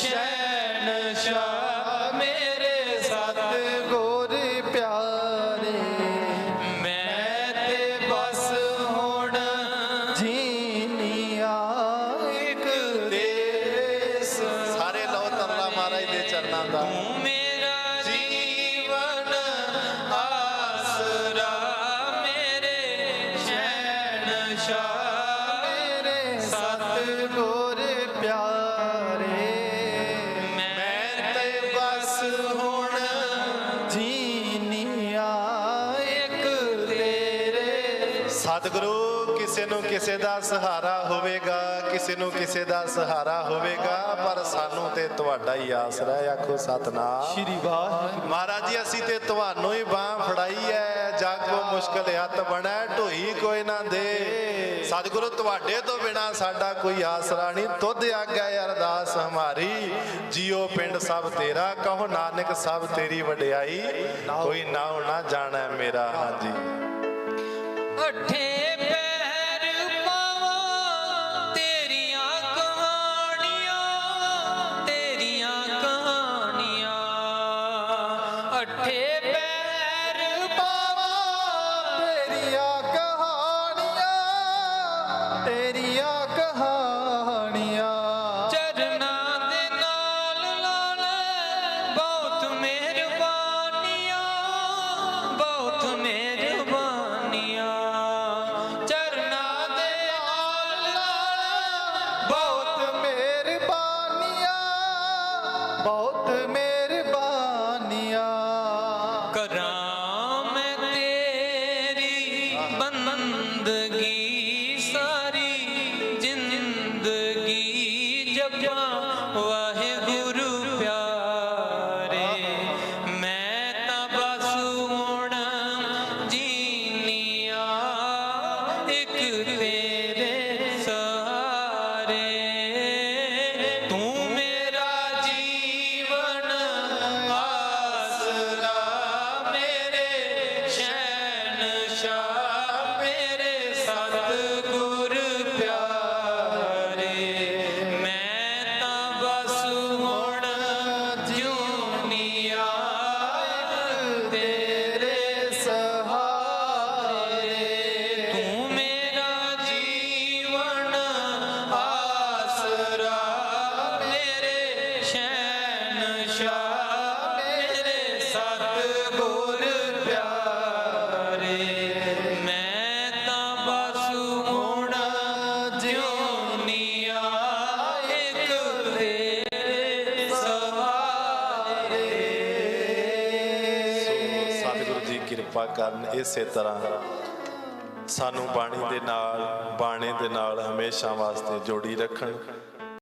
शैन शाह मेरा ਸਤਿਗੁਰੂ ਕਿਸੇ ਨੂੰ ਕਿਸੇ ਦਾ ਸਹਾਰਾ ਹੋਵੇਗਾ ਕਿਸੇ ਨੂੰ ਕਿਸੇ ਦਾ ਸਹਾਰਾ ਹੋਵੇਗਾ ਪਰ ਸਾਨੂੰ ਤੇ ਤੁਹਾਡਾ ਹੀ ਆਸਰਾ ਹੈ ਆਖੋ ਸਤਨਾਮ। ਸ਼੍ਰੀ ਵਾਹਿਗੁਰੂ। ਮਹਾਰਾਜ ਜੀ ਅਸੀਂ ਤੇ ਤੁਹਾਨੂੰ ਹੀ ਬਾਹ ਫੜਾਈ ਹੈ ਜਗ ਕੋ ਮੁਸ਼ਕਲ ਹੱਥ ਬਣਾ ਢੋਈ ਕੋਈ ਨਾ ਦੇ। ਸਤਿਗੁਰੂ ਤੁਹਾਡੇ ਤੋਂ ਬਿਨਾ ਸਾਡਾ ਕੋਈ ਆਸਰਾ ਨਹੀਂ ਤੁਧ ਆਗਿਆ ਅਰਦਾਸ ਹਮਾਰੀ। ਜੀਓ ਪਿੰਡ ਸਭ ਤੇਰਾ ਕਹੋ ਨਾਨਕ ਸਭ ਤੇਰੀ ਵਡਿਆਈ। ਕੋਈ ਨਾ ਨਾ ਜਾਣਾ ਮੇਰਾ ਹਾਂਜੀ। ਅੱਠੇ ਪੈਰ ਪਾਵਾਂ ਤੇਰੀਆਂ ਕਹਾਣੀਆਂ ਤੇਰੀਆਂ ਕਹਾਣੀਆਂ। ਅੱਠੇ ਬਹੁਤ ਮਿਹਰਬਾਨੀਆਂ। ਕਰਾਂ ਮੈਂ ਤੇਰੀ ਬੰਦਗੀ ਸਾਰੀ ਜ਼ਿੰਦਗੀ ਜਪਾਂ। ਵਾਹਿਗੁਰੂ ਪਿਆਰੇ, ਮੈਂ ਤਾਂ ਬਸ ਹੁਣ ਜੀਨੀਆਂ। ਇੱਕ Shah. ਕਿਰਪਾ ਕਰਨ ਇਸੇ ਤਰ੍ਹਾਂ ਸਾਨੂੰ ਬਾਣੀ ਦੇ ਨਾਲ, ਬਾਣੇ ਦੇ ਨਾਲ ਹਮੇਸ਼ਾ ਵਾਸਤੇ ਜੋੜੀ ਰੱਖਣ।